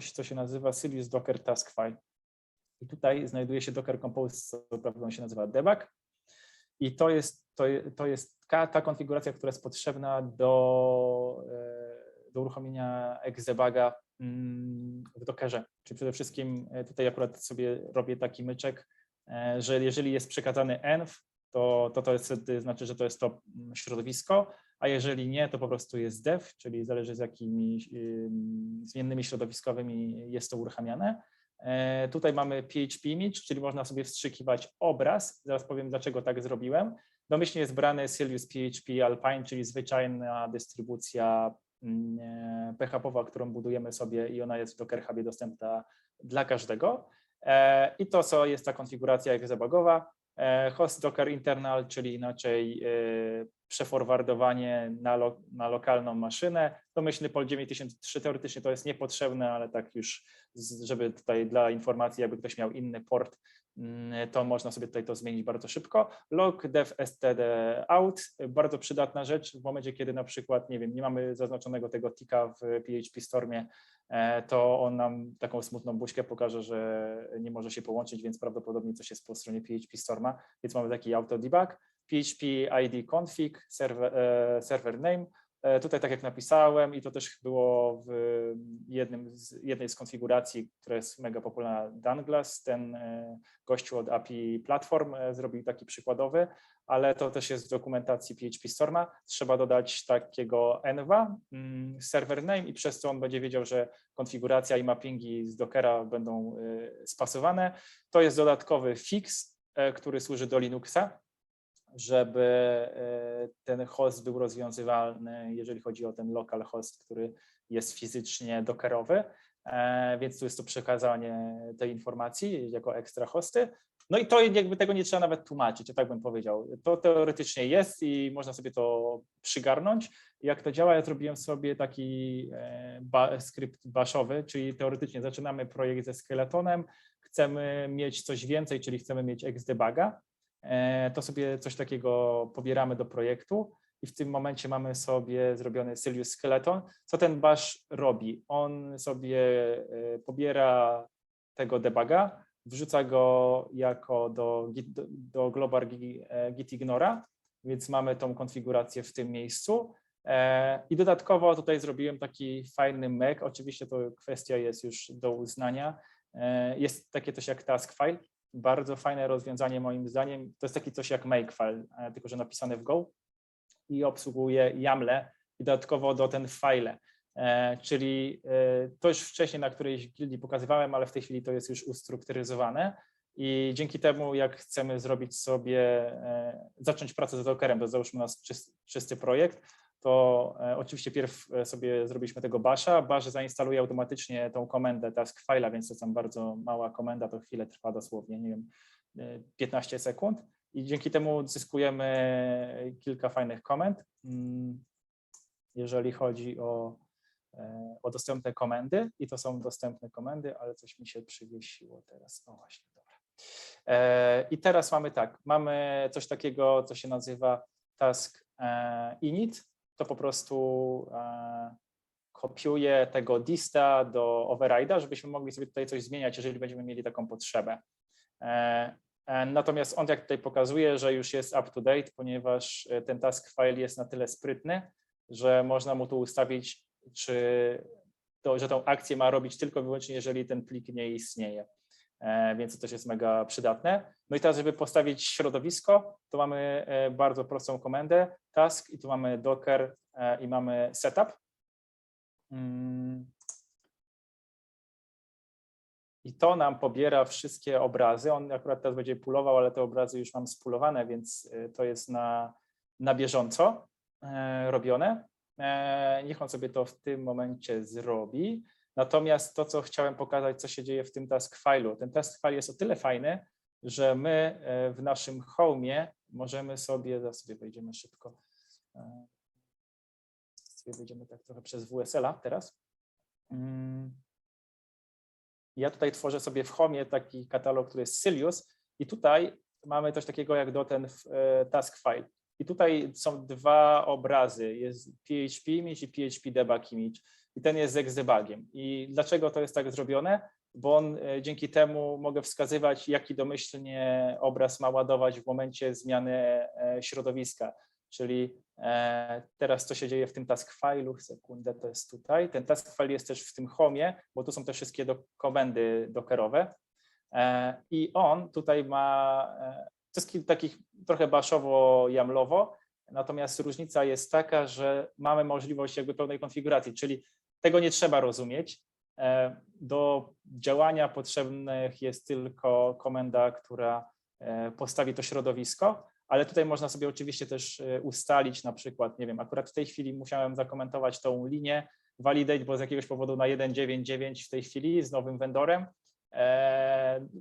coś, co się nazywa Silius Docker Task File. I tutaj znajduje się Docker Compose, co prawda on się nazywa debug. I to jest, to, to jest ta, ta konfiguracja, która jest potrzebna do, e, do uruchomienia exebuga mm, w Dockerze. Czyli przede wszystkim e, tutaj akurat sobie robię taki myczek, e, że jeżeli jest przekazany env, to to, to jest, znaczy, że to jest to mm, środowisko, a jeżeli nie, to po prostu jest dev, czyli zależy z jakimi ym, zmiennymi środowiskowymi jest to uruchamiane. E, Tutaj mamy PHP image, czyli można sobie wstrzykiwać obraz. Zaraz powiem, dlaczego tak zrobiłem. Domyślnie jest brany Silius PHP Alpine, czyli zwyczajna dystrybucja mm, e, którą budujemy sobie i ona jest w Docker Hubie dostępna dla każdego. E, I to co jest ta konfiguracja exebugowa. E, Host Docker internal, czyli inaczej e, przeforwardowanie na, lo, na lokalną maszynę. Domyślny POL 9003 teoretycznie to jest niepotrzebne, ale tak już, żeby tutaj dla informacji, jakby ktoś miał inny port, to można sobie tutaj to zmienić bardzo szybko. Log dev std out, bardzo przydatna rzecz w momencie, kiedy na przykład, nie wiem, nie mamy zaznaczonego tego tika w PHP Stormie, e, to on nam taką smutną buźkę pokaże, że nie może się połączyć, więc prawdopodobnie coś jest po stronie PHP Storma, więc mamy taki auto debug. PHP ID config, server, e, server name. E, Tutaj tak jak napisałem i to też było w jednym z, jednej z konfiguracji, która jest mega popularna, Danglass, ten e, gościu od API Platform e, zrobił taki przykładowy, ale to też jest w dokumentacji PHP Storma. Trzeba dodać takiego enva, mm, server name i przez to on będzie wiedział, że konfiguracja i mappingi z Dockera będą spasowane. To jest dodatkowy fix, który służy do Linuxa, żeby e, ten host był rozwiązywalny, jeżeli chodzi o ten local host, który jest fizycznie dockerowy, E, więc tu jest to przekazanie tej informacji jako ekstra hosty. No i to jakby tego nie trzeba nawet tłumaczyć, ja tak bym powiedział. To teoretycznie jest i można sobie to przygarnąć. Jak to działa, ja zrobiłem sobie taki e, ba, skrypt baszowy, czyli teoretycznie zaczynamy projekt ze skeletonem, chcemy mieć coś więcej, czyli chcemy mieć xdebuga, e, to sobie coś takiego pobieramy do projektu i w tym momencie mamy sobie zrobiony Silius Skeleton. Co ten bash robi? On sobie e, pobiera tego debuga, wrzuca go jako do, do, do global e, git ignora, więc mamy tą konfigurację w tym miejscu. E, I dodatkowo tutaj zrobiłem taki fajny mek, oczywiście to kwestia jest już do uznania. E, Jest takie coś jak task file, bardzo fajne rozwiązanie moim zdaniem. To jest taki coś jak makefile, e, tylko że napisane w Go i obsługuje YAMLe i dodatkowo do ten file. E, Czyli e, to już wcześniej na którejś gildii pokazywałem, ale w tej chwili to jest już ustrukturyzowane i dzięki temu jak chcemy zrobić sobie, zacząć pracę z Dockerem, to załóżmy nas czysty, czysty projekt, to e, oczywiście pierw e, sobie zrobiliśmy tego basha, bash zainstaluje automatycznie tą komendę task file'a, więc to tam bardzo mała komenda, to chwilę trwa dosłownie, nie wiem, e, 15 sekund i dzięki temu zyskujemy kilka fajnych komend. Mm, Jeżeli chodzi o, e, o dostępne komendy, i to są dostępne komendy, ale coś mi się przywiesiło teraz. O właśnie, dobra. E, I teraz mamy tak, mamy coś takiego, co się nazywa task e, init. To po prostu e, kopiuje tego dista do override'a, żebyśmy mogli sobie tutaj coś zmieniać, jeżeli będziemy mieli taką potrzebę. E, E, Natomiast on jak tutaj pokazuje, że już jest up to date, ponieważ ten task file jest na tyle sprytny, że można mu tu ustawić, czy to, że tą akcję ma robić tylko i wyłącznie, jeżeli ten plik nie istnieje. E, Więc to też jest mega przydatne. No i teraz, żeby postawić środowisko, to mamy e, bardzo prostą komendę task i tu mamy docker e, i mamy setup. Mm. I to nam pobiera wszystkie obrazy. On akurat teraz będzie pulował, ale te obrazy już mam spulowane, więc to jest na, na bieżąco robione. Niech on sobie to w tym momencie zrobi. Natomiast to, co chciałem pokazać, co się dzieje w tym task file'u. Ten task file jest o tyle fajny, że my e, w naszym home'ie możemy sobie, zaraz sobie wejdziemy szybko, e, sobie wejdziemy tak trochę przez WSL-a teraz. Mm. Ja tutaj tworzę sobie w Homie taki katalog, który jest Silius i tutaj mamy coś takiego jak do ten e, task file. I tutaj są dwa obrazy, jest PHP image i PHP debug image. I ten jest z Exdebugiem. I dlaczego to jest tak zrobione? Bo on e, dzięki temu mogę wskazywać, jaki domyślnie obraz ma ładować w momencie zmiany e, środowiska. Czyli e, teraz co się dzieje w tym task file'u, sekundę, to jest tutaj. Ten task file jest też w tym homie, bo tu są te wszystkie do, komendy dockerowe. I on tutaj ma, to jest takich trochę baszowo-jamlowo, natomiast różnica jest taka, że mamy możliwość jakby pełnej konfiguracji, czyli tego nie trzeba rozumieć. E, Do działania potrzebnych jest tylko komenda, która e, postawi to środowisko, ale tutaj można sobie oczywiście też e, ustalić na przykład, nie wiem, akurat w tej chwili musiałem zakomentować tą linię validate, bo z jakiegoś powodu na 1.9.9 w tej chwili z nowym vendorem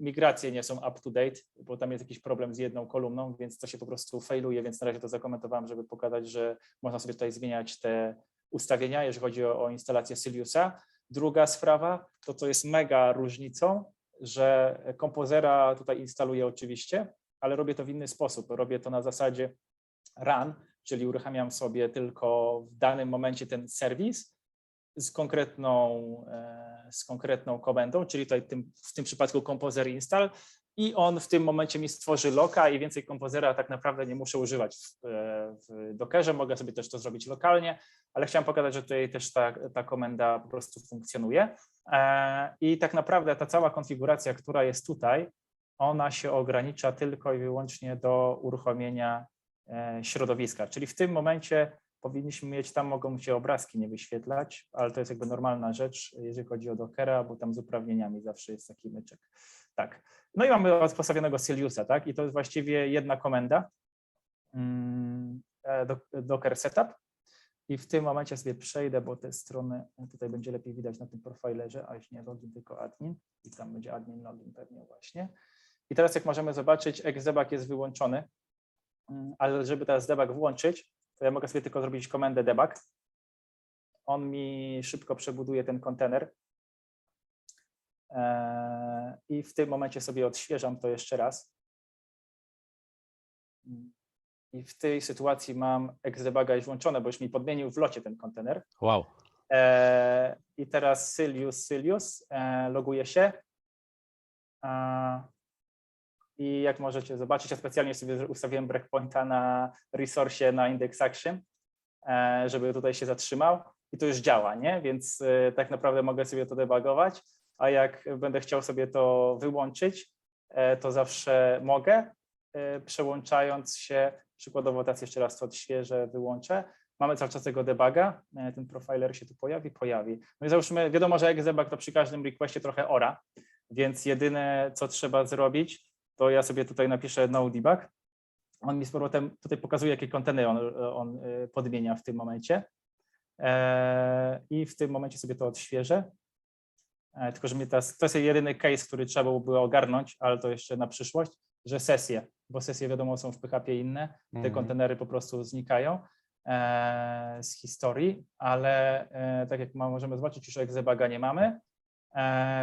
migracje nie są up to date, bo tam jest jakiś problem z jedną kolumną, więc to się po prostu failuje, więc na razie to zakomentowałem, żeby pokazać, że można sobie tutaj zmieniać te ustawienia, jeżeli chodzi o, o instalację Siliusa. Druga sprawa, to co jest mega różnicą, że kompozera tutaj instaluję oczywiście, ale robię to w inny sposób. Robię to na zasadzie run, czyli uruchamiam sobie tylko w danym momencie ten serwis z konkretną, e, z konkretną komendą, czyli tutaj tym, w tym przypadku Composer install i on w tym momencie mi stworzy loka i więcej kompozera tak naprawdę nie muszę używać w, e, w Dockerze, mogę sobie też to zrobić lokalnie, ale chciałem pokazać, że tutaj też ta, ta komenda po prostu funkcjonuje. E, I tak naprawdę ta cała konfiguracja, która jest tutaj, ona się ogranicza tylko i wyłącznie do uruchomienia e, środowiska. Czyli w tym momencie powinniśmy mieć, tam mogą się obrazki nie wyświetlać, ale to jest jakby normalna rzecz, jeżeli chodzi o Dockera, bo tam z uprawnieniami zawsze jest taki myczek. Tak. No i mamy postawionego Siliusa, tak? I to jest właściwie jedna komenda, mm, e, do- Docker Setup. I w tym momencie sobie przejdę, bo te strony tutaj będzie lepiej widać na tym profilerze, a już nie login, tylko admin. I tam będzie admin login pewnie właśnie. I teraz jak możemy zobaczyć, Xdebug jest wyłączony, Mm, ale żeby teraz debug włączyć, to ja mogę sobie tylko zrobić komendę debug. On mi szybko przebuduje ten kontener. Eee, I w tym momencie sobie odświeżam to jeszcze raz. I w tej sytuacji mam Xdebuga już włączone, bo już mi podmienił w locie ten kontener. Wow. E, I teraz Sylius, Sylius, e, loguje się. E, I jak możecie zobaczyć, ja specjalnie sobie ustawiłem breakpointa na resource na index action, e, żeby tutaj się zatrzymał i to już działa, nie? Więc e, tak naprawdę mogę sobie to debugować, a jak będę chciał sobie to wyłączyć, e, to zawsze mogę, przełączając się, przykładowo teraz jeszcze raz to odświeżę, wyłączę, mamy cały czas tego debuga, e, ten profiler się tu pojawi, pojawi. No i załóżmy, wiadomo, że Xdebug to przy każdym requestie trochę ora, więc jedyne, co trzeba zrobić, to ja sobie tutaj napiszę no debug. On mi z powrotem tutaj pokazuje, jakie kontenery on, on y, podmienia w tym momencie. E, I w tym momencie sobie to odświeżę. E, Tylko, że mnie teraz, to jest jedyny case, który trzeba byłoby ogarnąć, ale to jeszcze na przyszłość, że sesje, bo sesje wiadomo są w PHP inne, te Mhm. kontenery po prostu znikają e, z historii, ale e, tak jak ma, możemy zobaczyć, już Exebaga nie mamy,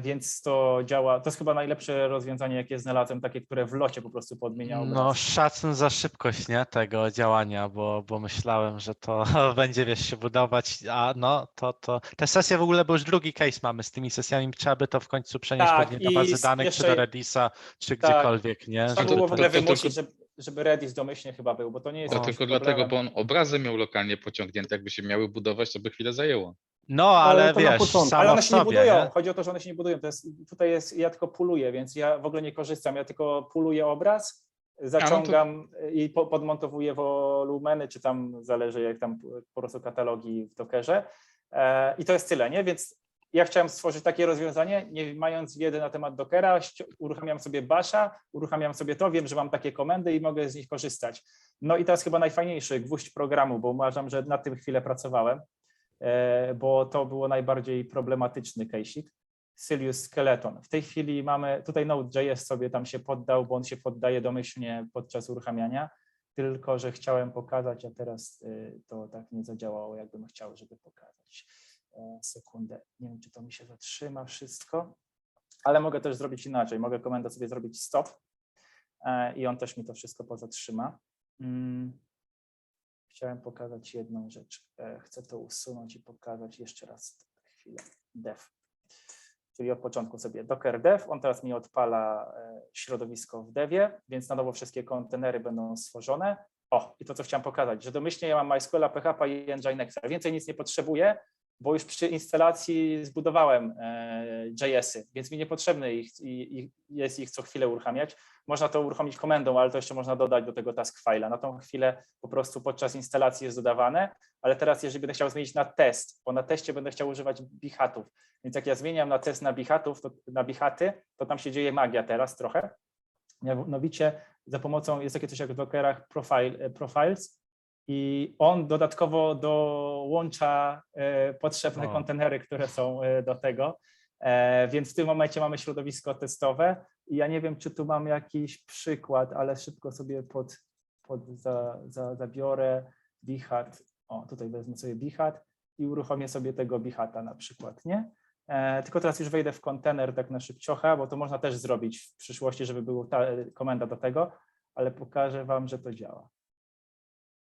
więc to działa, to jest chyba najlepsze rozwiązanie, jakie znalazłem, takie, które w locie po prostu podmienia obraz. No szacun za szybkość, nie, tego działania, bo, bo myślałem, że to będzie, wiesz, się budować, a no, to, to, te sesje w ogóle, bo już drugi case mamy z tymi sesjami, trzeba by to w końcu przenieść Tak, pewnie do bazy danych, czy jeszcze- do Redisa, czy Tak. gdziekolwiek, nie? Trzeba Żeby było w ogóle wymusić, żeby, żeby Redis domyślnie chyba był, bo to nie jest To tylko dlatego, problemem. bo on obrazy miał lokalnie pociągnięte. Jakby się miały budować, to by chwilę zajęło. No, ale na wiesz, ale one się nie sobie, budują. nie? Chodzi o to, że one się nie budują. To jest, tutaj jest, ja tylko puluję, więc ja w ogóle nie korzystam. Ja tylko puluję obraz, zaciągam i po, podmontowuję wolumeny, czy tam zależy jak tam po prostu katalogi w Dockerze. E, I to jest tyle, nie? Więc ja chciałem stworzyć takie rozwiązanie, nie mając wiedzy na temat Dockera, uruchamiam sobie Basha, uruchamiam sobie to, wiem, że mam takie komendy i mogę z nich korzystać. No i teraz chyba najfajniejszy gwóźdź programu, bo uważam, że nad tym chwilę pracowałem bo to było najbardziej problematyczny case'ik. Silius Skeleton. W tej chwili mamy, tutaj Node.js sobie tam się poddał, bo on się poddaje domyślnie podczas uruchamiania, tylko że chciałem pokazać, a teraz y, to tak nie zadziałało, jakbym chciał, żeby pokazać. E, Sekundę, nie wiem, czy to mi się zatrzyma wszystko, ale mogę też zrobić inaczej. Mogę komendę sobie zrobić stop e, i on też mi to wszystko pozatrzyma. Chciałem pokazać jedną rzecz. E, Chcę to usunąć i pokazać jeszcze raz chwilę. Dev. Czyli od początku sobie docker dev. On teraz mi odpala e, środowisko w devie, więc na nowo wszystkie kontenery będą stworzone. O, i to co chciałem pokazać, że domyślnie ja mam MySQL, PHP i Nginexa. Więcej nic nie potrzebuję, bo już przy instalacji zbudowałem e, JS-y, więc mi niepotrzebne ich, jest ich co chwilę uruchamiać. Można to uruchomić komendą, ale to jeszcze można dodać do tego task file'a. Na tą chwilę po prostu podczas instalacji jest dodawane, ale teraz jeżeli będę chciał zmienić na test, bo na teście będę chciał używać bichatów, więc jak ja zmieniam na test na bichatów, to, na bichaty, to tam się dzieje magia teraz trochę. Mianowicie za pomocą, jest takie coś jak w Dockerach profile, profiles i on dodatkowo dołącza e, potrzebne kontenery, które są e, do tego. E, Więc w tym momencie mamy środowisko testowe i ja nie wiem, czy tu mam jakiś przykład, ale szybko sobie pod, pod za, za, zabiorę Bichat. O, tutaj wezmę sobie Bichat i uruchomię sobie tego Bichata na przykład, nie? Tylko teraz już wejdę w kontener tak na szybciocha, bo to można też zrobić w przyszłości, żeby była ta komenda do tego, ale pokażę Wam, że to działa.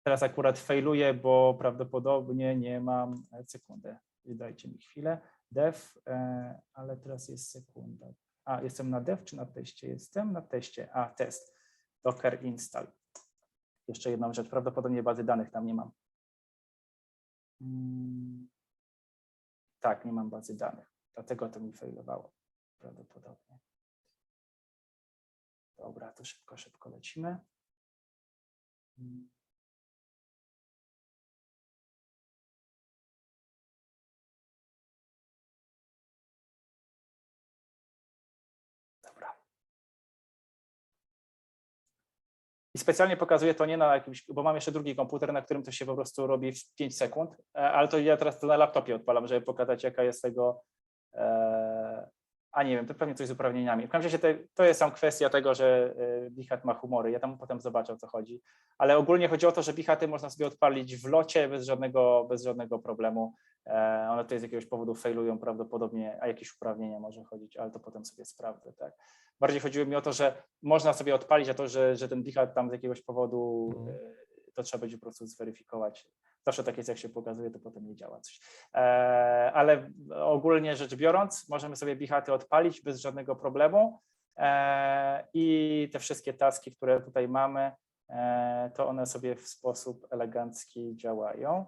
Teraz akurat failuję, bo prawdopodobnie nie mam, e, sekundę, dajcie mi chwilę, dev, e, ale teraz jest sekunda. A, jestem na dev czy na teście? Jestem na teście. A, test. Docker install. Jeszcze jedną rzecz, prawdopodobnie bazy danych tam nie mam. Mm, Tak, nie mam bazy danych, dlatego to mi failowało prawdopodobnie. Dobra, to szybko, szybko lecimy. I specjalnie pokazuję to nie na jakimś, bo mam jeszcze drugi komputer, na którym to się po prostu robi w 5 sekund, e, ale to ja teraz to na laptopie odpalam, żeby pokazać, jaka jest tego. A nie wiem, to pewnie coś z uprawnieniami. W każdym razie to, to jest sam kwestia tego, że e, Bichat ma humory. Ja tam potem zobaczę, o co chodzi. Ale ogólnie chodzi o to, że Bichaty można sobie odpalić w locie bez żadnego, bez żadnego problemu. E, one tutaj z jakiegoś powodu failują prawdopodobnie, a jakieś uprawnienia może chodzić, ale to potem sobie sprawdzę. Tak. Bardziej chodziło mi o to, że można sobie odpalić, a to, że, że ten Bichat tam z jakiegoś powodu Mhm. e, to trzeba będzie po prostu zweryfikować. Zawsze tak jest, jak się pokazuje, to potem nie działa coś. E, ale ogólnie rzecz biorąc, możemy sobie Bichaty odpalić bez żadnego problemu e, i te wszystkie taski, które tutaj mamy, e, to one sobie w sposób elegancki działają.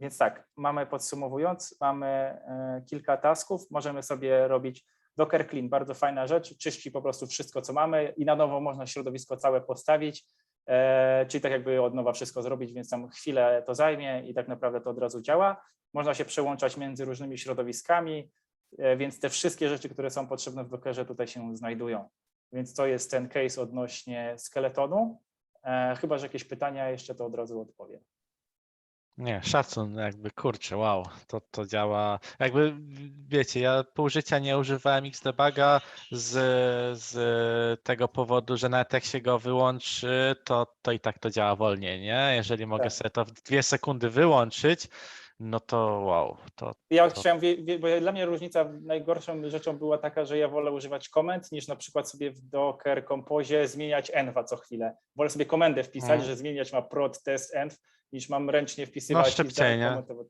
Więc tak, mamy podsumowując, mamy kilka tasków, możemy sobie robić Docker Clean, bardzo fajna rzecz, czyści po prostu wszystko, co mamy i na nowo można środowisko całe postawić, e, czyli tak jakby od nowa wszystko zrobić, więc tam chwilę to zajmie i tak naprawdę to od razu działa. Można się przełączać między różnymi środowiskami, e, więc te wszystkie rzeczy, które są potrzebne w Dockerze tutaj się znajdują. Więc to jest ten case odnośnie skeletonu. E, Chyba, że jakieś pytania jeszcze, to od razu odpowiem. Nie, szacun, jakby kurczę, wow, to, to działa. Jakby wiecie, ja pół życia nie używałem Xdebuga z, z tego powodu, że nawet jak się go wyłączy, to, to i tak to działa wolniej, nie? Jeżeli mogę Tak. sobie to w dwie sekundy wyłączyć, no to wow, to Ja To- chciałem, bo dla mnie różnica najgorszą rzeczą była taka, że ja wolę używać komend niż na przykład sobie w Docker Composie zmieniać enva co chwilę. Wolę sobie komendę wpisać, Mhm. że zmieniać ma prod test env, niż mam ręcznie wpisywać. i szybciej, nie? zakomentować.